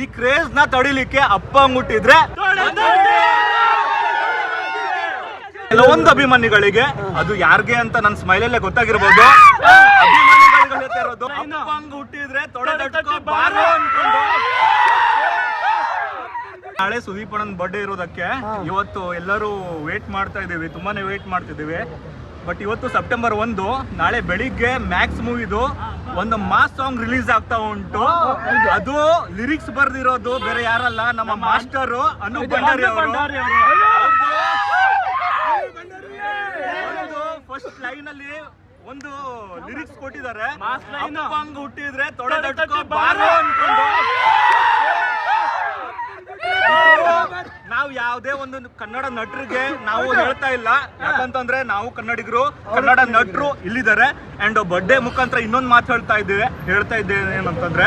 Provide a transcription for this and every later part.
ಈ ಕ್ರೇಜ್ನ ತಡಿಲಿಕ್ಕೆ ಅಪ್ಪ ಮುಟ್ಟಿದ್ರೆ ಕೆಲವೊಂದು ಅಭಿಮಾನಿಗಳಿಗೆ ಅದು ಯಾರಿಗೆ ಅಂತ ನನ್ನ ಸ್ಮೈಲಲ್ಲೇ ಗೊತ್ತಾಗಿರ್ಬೋದು. ಹುಟ್ಟಿದ್ರೆ ನಾಳೆ ಸುದೀಪ್ ಅಣ್ಣನ್ ಬರ್ಡೇ ಇರೋದಕ್ಕೆ ಇವತ್ತು ಎಲ್ಲರೂ ವೇಟ್ ಮಾಡ್ತಾ ಇದೀವಿ ತುಂಬಾನೇ ವೇಟ್ ಮಾಡ್ತಿದ್ದೀವಿ. ಬಟ್ ಇವತ್ತು ಸೆಪ್ಟೆಂಬರ್ ಒಂದು ನಾಳೆ ಬೆಳಿಗ್ಗೆ ಮ್ಯಾಕ್ಸ್ ಮೂವಿದು ಒಂದು ಮಾಸ್ ಸಾಂಗ್ ರಿಲೀಸ್ ಆಗ್ತಾ ಉಂಟು. ಅದು ಲಿರಿಕ್ಸ್ ಬರ್ದಿರೋದು ಬೇರೆ ಯಾರಲ್ಲ ನಮ್ಮ ಮಾಸ್ಟರ್ ಅನೂಪ್ ಭಂಡಾರಿ ಅವರು. ಫಸ್ಟ್ ಲೈನ್ ಅಲ್ಲಿ ಒಂದು ಲಿರಿಕ್ಸ್ ಕೊಟ್ಟಿದ್ದಾರೆ. ಹುಟ್ಟಿದ್ರೆ ತೊಡೆ ಬಾರೋ ಅನ್ಕೊಂಡು ನಾವು ಯಾವುದೇ ಒಂದು ಕನ್ನಡ ನಟರಿಗೆ ನಾವು ಹೇಳ್ತಾ ಇಲ್ಲ. ಯಾಕಂತಂದ್ರೆ ನಾವು ಕನ್ನಡಿಗರು ಕನ್ನಡ ನಟರು ಇಲ್ಲಿದ್ದಾರೆ. ಅಂಡ್ ಬರ್ಡೇ ಮುಖಾಂತರ ಇನ್ನೊಂದು ಮಾತು ಹೇಳ್ತಾ ಇದ್ದೇವೆ ಹೇಳ್ತಾ ಇದ್ದೇನೆ ಏನಂತಂದ್ರೆ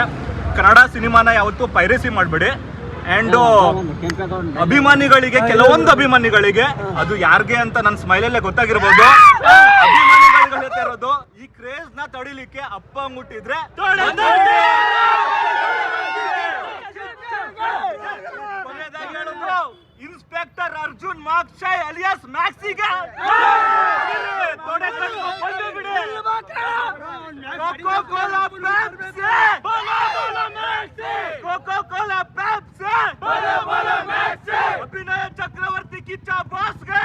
ಕನ್ನಡ ಸಿನಿಮಾನ ಯಾವತ್ತೂ ಪೈರಸಿ ಮಾಡಬೇಡಿ. ಅಂಡ್ ಅಭಿಮಾನಿಗಳಿಗೆ ಕೆಲವೊಂದು ಅಭಿಮಾನಿಗಳಿಗೆ ಅದು ಯಾರಿಗೆ ಅಂತ ನನ್ನ ಸ್ಮೈಲಲ್ಲೇ ಗೊತ್ತಾಗಿರ್ಬೋದು. ಹೇಳ್ತಾ ಇರೋದು ಈ ಕ್ರೇಜ್ನ ತಡಿಲಿಕ್ಕೆ ಅಪ್ಪ ಮುಟ್ಟಿದ್ರೆ ಅರ್ಜುನ್ ಮಾಕ್ಷಾಯ್ ಅಲಿಯಾಸ್ ಮ್ಯಾಕ್ಸಿಗ ಬಂದು ಬಿಡಿ Coca Cola Pepsi Coca Cola Pepsi ಅಭಿನಯ ಚಕ್ರವರ್ತಿ ಕಿಚ್ಚ ಬಾಸ್ಗೆ